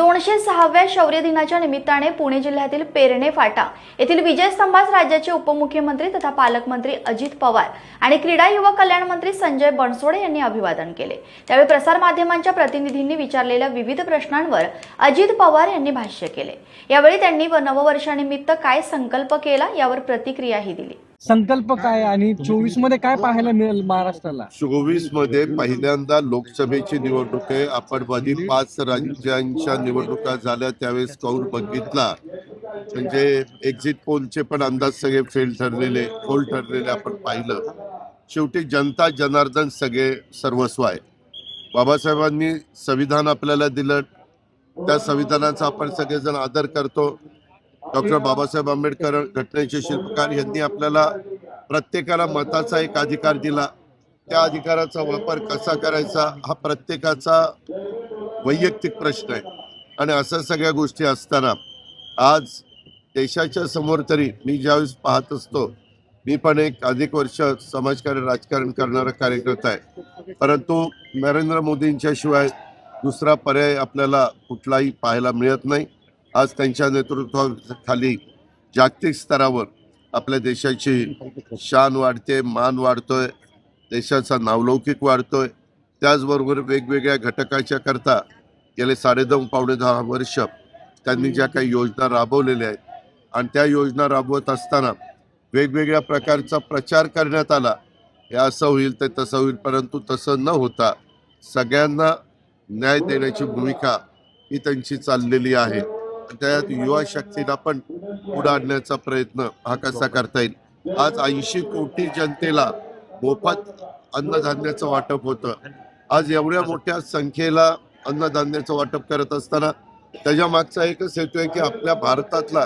दोनशे सहाव्या शौर्य दिनाच्या निमित्ताने पुणे जिल्ह्यातील पेरणे फाटा येथील विजयस्तंभास राज्याचे उपमुख्यमंत्री तथा पालकमंत्री अजित पवार आणि क्रीडा युवक कल्याण मंत्री संजय बनसोडे यांनी अभिवादन केले. त्यावेळी प्रसारमाध्यमांच्या प्रतिनिधींनी विचारलेल्या विविध प्रश्नांवर अजित पवार यांनी भाष्य केले. यावेळी त्यांनी व नववर्षानिमित्त काय संकल्प केला यावर प्रतिक्रियाही दिली. संकल्प काय आणि चोवीसमध्ये काय पाहायला मिळेल महाराष्ट्राला? चोवीसमध्ये पहिल्यांदा लोकसभेची निवडणूक आहे. आपण आधी पाच राज्यांच्या निवडणुका झाल्या त्यावेळेस कौल बघितला? म्हणजे एक्झिट पोलचे पण अंदाज सगळे फेल ठरलेले फोल ठरलेले आपण पाहिलं. शेवटी जनता जनार्दन सगळे सर्वस्व आहे. बाबासाहेबांनी संविधान आपल्याला दिलं. त्या संविधानाचा आपण सगळेजण आदर करतो. डॉक्टर बाबासाहेब आंबेडकर घटनेचे शिल्पकार यांनी आपल्याला प्रत्येकाला मताचा एक अधिकार दिला. त्या अधिकाराचा वापर कसा करायचा हा प्रत्येकाचा वैयक्तिक प्रश्न आहे. आणि अशा सगळ्या गोष्टी असताना आज देशाच्या समोर तरी मी ज्यावेळेस पाहत असतो मी पण एक अधिक वर्ष समाजकार्य राजकारण करणारा कार्यकर्ता आहे. परंतु नरेंद्र मोदींच्या शिवाय दुसरा पर्याय आपल्याला कुठलाही पाहायला मिळत नाही. आज त्यांच्या नेतृत्वाखाली जागतिक स्तरावर आपल्या देशाची शान वाढते मान वाढतोय देशाचा नावलौकिक वाढतोय. त्याचबरोबर वेगवेगळ्या घटकाच्या करता गेले साडेदोन पावणे दहा वर्ष त्यांनी ज्या काही योजना राबवलेल्या आहेत आणि त्या योजना राबवत असताना वेगवेगळ्या प्रकारचा प्रचार करण्यात आला. हे असं होईल ते तसं होईल परंतु तसं न होता सगळ्यांना न्याय देण्याची भूमिका ही त्यांची चाललेली आहे. त्यात युवा शक्तीला पण पुढे आणण्याचा प्रयत्न हा कसा करता येईल? आज ऐंशी कोटी जनतेला मोफत अन्नधान्याचं वाटप होतं. आज एवढ्या मोठ्या संख्येला अन्नधान्याचं वाटप करत असताना त्याच्या मागचा एकच हेतू आहे की आपल्या भारतातला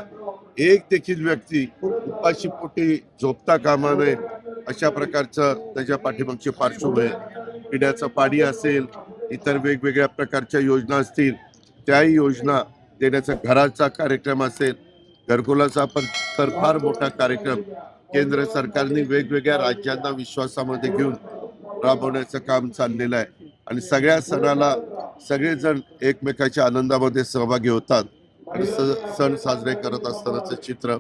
एक देखील व्यक्ती उपाशी पोटी झोपता कामा नये अशा प्रकारचं त्याच्या पाठीमागची पार्श्वभूमी आहे. पिण्याचं पाणी असेल इतर वेगवेगळ्या प्रकारच्या योजना असतील त्याही योजना देण्याचा घराचा कार्यक्रम असेल घरकुलाचा पण तर फार मोठा कार्यक्रम. केंद्र सरकारने वेगवेगळ्या राज्यांना विश्वासामध्ये घेऊन राबवण्याचं काम चाललेलं आहे. आणि सगळ्या सणाला सगळेजण एकमेकाच्या आनंदामध्ये सहभागी होतात. आणि स- सण साजरे करत असतानाचं चित्र